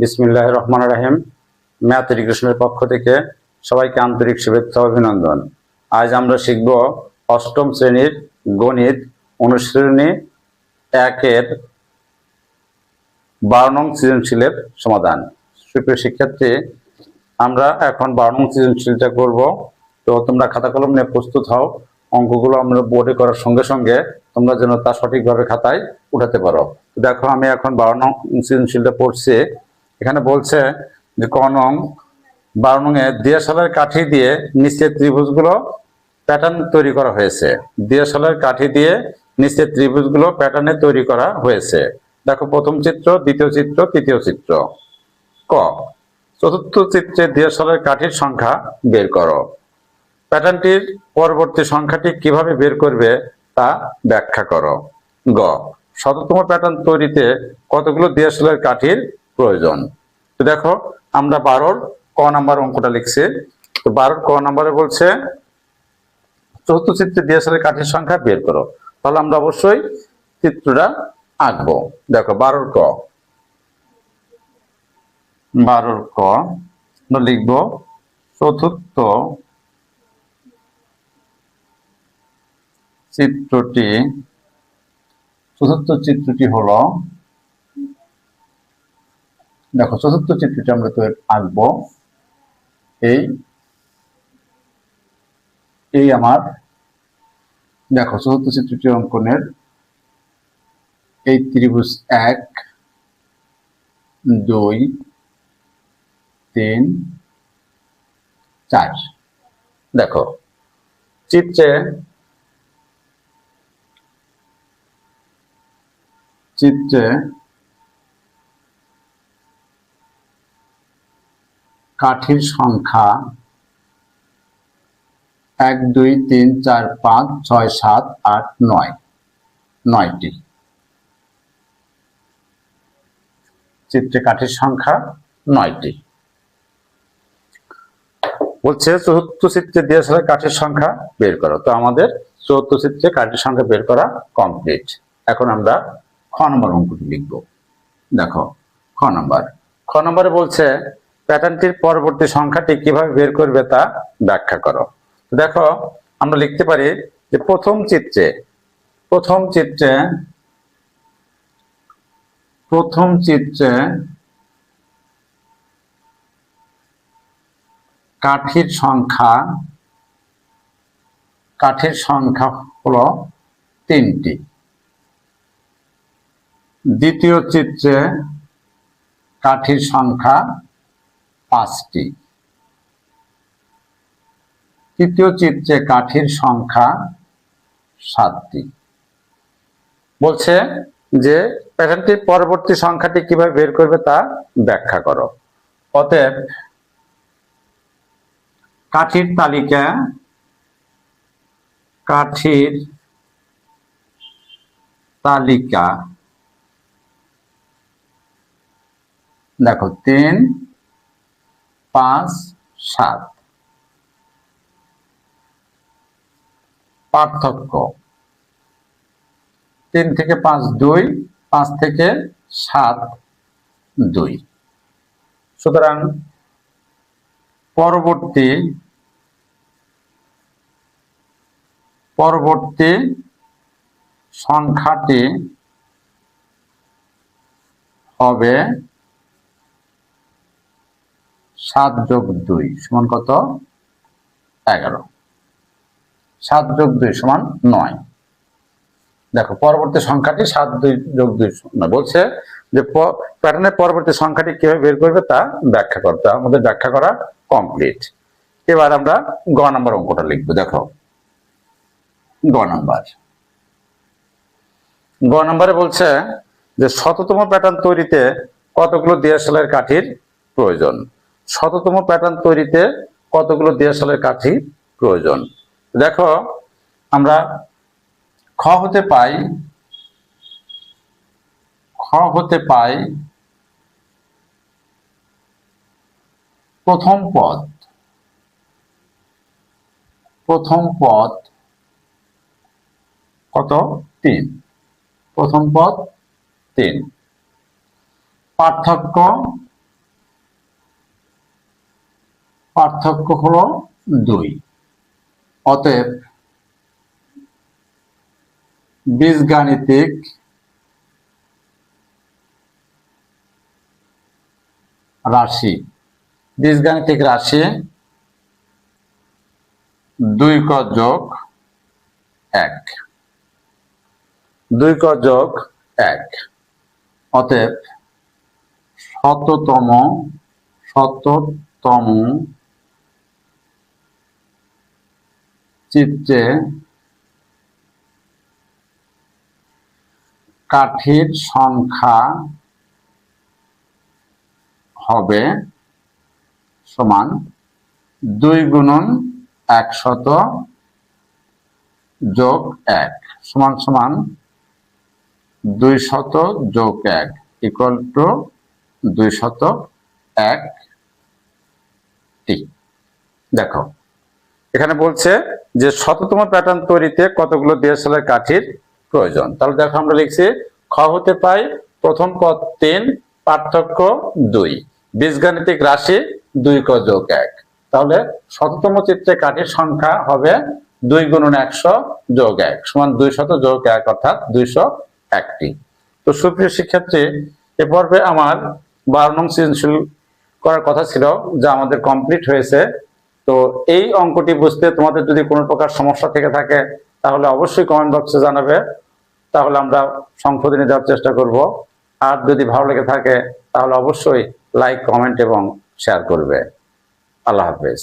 বিসমিল্লাহ রহমান রাহিম। ম্যাথ এডুকেশনের পক্ষ থেকে সবাইকে আন্তরিক শুভেচ্ছা অভিনন্দন। আজ আমরা শিখব অষ্টম শ্রেণির গণিত অনুশ্রেণী একের বারো নং সৃজনশীলের সমাধান। সুপ্রিয় শিক্ষার্থী, আমরা এখন বারো নং সৃজনশীলটা করব। তো তোমরা খাতা কলম নিয়ে প্রস্তুত হও। অঙ্কগুলো আমরা বোর্ডে করার সঙ্গে সঙ্গে তোমরা যেন তা সঠিকভাবে খাতায় উঠাতে পারো। দেখো, আমি এখন বারো নং সৃজনশীলটা পড়ছি। এখানে বলছে যে ক নং, বারো নং এ দিয়াশালের কাঠি দিয়ে নিচের ত্রিভুজগুলো প্যাটার্ন তৈরি করা হয়েছে। দিয়াশালের কাঠি দিয়ে নিচের ত্রিভুজগুলো প্যাটার্নে তৈরি করা হয়েছে। দেখো প্রথম চিত্র, দ্বিতীয় চিত্র, তৃতীয় চিত্র। ক, চতুর্থ চিত্রে দিয়াশালের কাঠির সংখ্যা বের করো। প্যাটার্নটির পরবর্তী সংখ্যাটি কীভাবে বের করবে তা ব্যাখ্যা করো। গ, শততম প্যাটার্ন তৈরিতে কতগুলো দিয়াশালের কাঠির প্রয়োজন। তো দেখো, আমরা বারোর ক নাম্বার অঙ্কটা লিখছি। তো বারোর ক নাম্বারে বলছে, চতুর্থ চিত্রে দিয়াশালের কাঠির সংখ্যা বের করো। তাহলে আমরা অবশ্যই চিত্রটা আঁকবো। দেখো, বারোর ক। বারোর ক লিখব চতুর্থ চিত্রটি চতুর্থ চিত্রটি হলো দেখো, চতুর্থ চিত্রটি আমরা তো আঁকবো। এই এই আমার, দেখো, চতুর্থ চিত্রটি অঙ্কনের। এই ত্রিভুজ এক, দুই, তিন, চার। দেখো, চিত্রে চিত্রে কাঠির সংখ্যা এক, দুই, তিন, চার, পাঁচ, ছয়, সাত, আট, নয়। নয়টি। চিত্রে কাঠির সংখ্যা নয়টি। বলছে, চতুর্থ চিত্রে দিয়েছিল কাঠির সংখ্যা বের করো। তো আমাদের চতুর্থ চিত্রে কাঠির সংখ্যা বের করা কমপ্লিট। এখন আমরা খ নম্বর অঙ্কটি লিখব। দেখো, খ নম্বর। খ নম্বরে বলছে প্যাটার্নটির পরবর্তী সংখ্যাটি কীভাবে বের করবে তা ব্যাখ্যা করো। দেখো, আমরা লিখতে পারি যে প্রথম চিত্রে প্রথম চিত্রে প্রথম চিত্রে কাঠির সংখ্যা, কাঠের সংখ্যা হলো তিনটি। দ্বিতীয় চিত্রে কাঠির সংখ্যা পাঁচটি। তৃতীয় চিত্রে কাঠির সংখ্যা সাতটি। বলছে যে প্যাটার্নটির পরবর্তী সংখ্যাটি কীভাবে বের করবে তা ব্যাখ্যা করো। অতএব কাঠির তালিকা কাঠির তালিকা। দেখো, তিন পাঁচ, সাত। পার্থক্য। তিন থেকে পাঁচ, দুই। পাঁচ থেকে সাত, দুই। সুতরাং পরবর্তী পরবর্তী সংখ্যাটি হবে সাত যোগ দুই সমান কত? এগারো। সাত যোগ দুই সমান নয়। দেখো, পরবর্তী সংখ্যাটি সাত দুই যোগ দুই বলছে যে প্যাটার্নের পরবর্তী সংখ্যাটি কীভাবে বের করবে তা ব্যাখ্যা করতে। আমাদের ব্যাখ্যা করা কমপ্লিট। এবার আমরা গ নম্বর অঙ্কটা লিখব, দেখো। গ নম্বর। গ নম্বরে বলছে যে শততম প্যাটার্ন তৈরিতে কতগুলো দিয়াশালের কাঠির প্রয়োজন? শততম প্যাটার্ন তৈরিতে কতগুলো দিয়াশালের কাঠি প্রয়োজন? দেখো, আমরা খ হতে পাই, খ হতে পাই প্রথম পদ প্রথম পদ কত? তিন। প্রথম পদ তিন। পার্থক্য পার্থক্য হলো দুই। অতএব বীজগাণিতিক রাশি বীজগাণিতিক রাশি দুই ক যোগ এক। দুই ক যোগ এক। অতএব শততম শততম চিত্রে কাঠির সংখ্যা হবে সমান দুই গুণন একশত যোগ এক। সমান সমান দুই শত যোগ এক ইকুয়াল টু দুই শত এক টি দেখো এখানে বলছে যে শততম প্যাটার্ন তৈরিতে কতগুলো ডিএসএলআর কাঠির প্রয়োজন। তাহলে দেখো আমরা লিখছি, খ হতে পাই প্রথম পদ তিন, পার্থক্য দুই। বীজগাণিতিক রাশি দুই ক যোগ এক। তাহলে শততম চিত্রে কাঠির সংখ্যা হবে দুই গুণন একশো যোগ এক, সমান দুই শত যোগ এক, অর্থাৎ দুইশো একটি। তো সুপ্রিয় শিক্ষার্থী, এ পর্বে আমার বারো নং সৃজনশীল করার কথা ছিল, যা আমাদের কমপ্লিট হয়েছে। তো এই অঙ্কটি বুঝতে তোমাদের যদি কোনো প্রকার সমস্যা থেকে থাকে, তাহলে অবশ্যই কমেন্ট বক্সে জানাবে। তাহলে আমরা সংশোধনে দেওয়ার চেষ্টা করব। আর যদি ভালো লেগে থাকে, তাহলে অবশ্যই লাইক কমেন্ট এবং শেয়ার করবে। আল্লাহ হাফেজ।